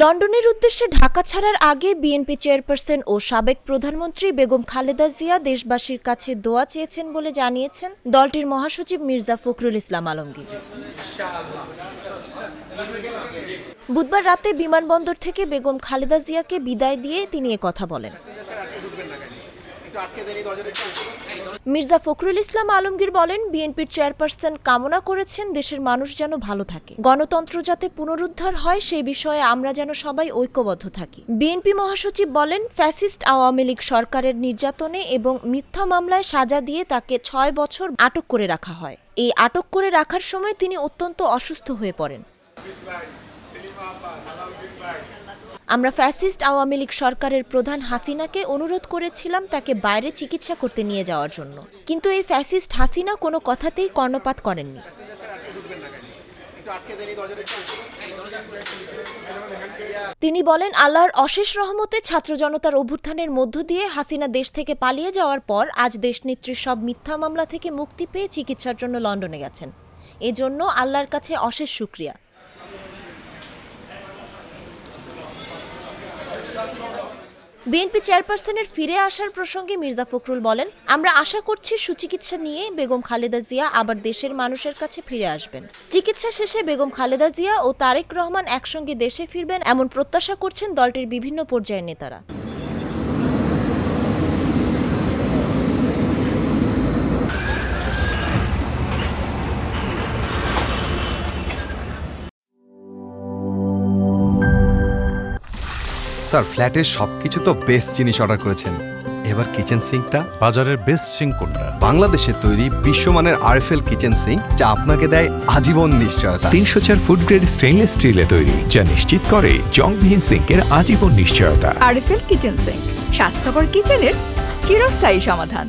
লন্ডনের উদ্দেশ্যে ঢাকা ছাড়ার আগে বিএনপি চেয়ারপারসন ও সাবেক প্রধানমন্ত্রী বেগম খালেদা জিয়া দেশবাসীর কাছে দোয়া চেয়েছেন বলে জানিয়েছেন দলটির মহাসচিব মির্জা ফখরুল ইসলাম আলমগীর। বুধবার রাতে বিমানবন্দর থেকে বেগম খালেদা জিয়াকে বিদায় দিয়ে তিনি কথা বলেন। মির্জা ফখরুল ইসলাম আলমগীর বলেন, বিএনপির চেয়ারপারসন কামনা করেছেন দেশের মানুষ যেন ভালো থাকে। গণতন্ত্র যাতে পুনরুদ্ধার হয়, সেই বিষয়ে আমরা যেন সবাই ঐক্যবদ্ধ থাকি। বিএনপি মহাসচিব বলেন, ফ্যাসিস্ট আওয়ামী লীগ সরকারের নির্যাতনে এবং মিথ্যা মামলায় সাজা দিয়ে তাকে ছয় বছর আটক করে রাখা হয়। এই আটক করে রাখার সময় তিনি অত্যন্ত অসুস্থ হয়ে পড়েন। আমরা ফ্যাসিস্ট আওয়ামী লীগ সরকারের প্রধান হাসিনাকে অনুরোধ করেছিলাম তাকে বাইরে চিকিৎসা করতে নিয়ে যাওয়ার জন্য। কিন্তু এই ফ্যাসিস্ট হাসিনা কোনো কথাতেই কর্ণপাত করেননি। তিনি বলেন, আল্লাহর অশেষ রহমতে ছাত্র জনতার অভ্যুত্থানের মধ্য দিয়ে হাসিনা দেশ থেকে পালিয়ে যাওয়ার পর আজ দেশনেত্রীর সব মিথ্যা মামলা থেকে মুক্তি পেয়ে চিকিৎসার জন্য লন্ডনে গেছেন। এজন্য আল্লাহর কাছে অশেষ শুক্রিয়া। বিএনপি চেয়ারপারসনের ফিরে আসার প্রসঙ্গে মির্জা ফখরুল বলেন, আমরা আশা করছি সুচিকিৎসা নিয়ে বেগম খালেদা জিয়া আবার দেশের মানুষের কাছে ফিরে আসবেন। চিকিৎসা শেষে বেগম খালেদা জিয়া ও তারেক রহমান একসঙ্গে দেশে ফিরবেন এমন প্রত্যাশা করছেন দলটির বিভিন্ন পর্যায়ের নেতারা। স্যার ফ্ল্যাটের সবকিছু তো বেস্ট জিনিস অর্ডার করেছেন। এবার কিচেন সিঙ্কটা বাজারের বেস্ট সিঙ্ক কোনটা? বাংলাদেশে তৈরি বিশ্বমানের আরএফএল কিচেন সিঙ্ক যা আপনাকে দেয় আজীবন নিশ্চয়তা। তিনশো চার ফুড গ্রেড স্টেইনলেস স্টিলে তৈরি যা নিশ্চিত করে জংবিহীন সিঙ্কের আজীবন নিশ্চয়তা। আরএফএল কিচেন সিঙ্ক স্বাস্থ্যকর কিচেনের চিরস্থায়ী সমাধান।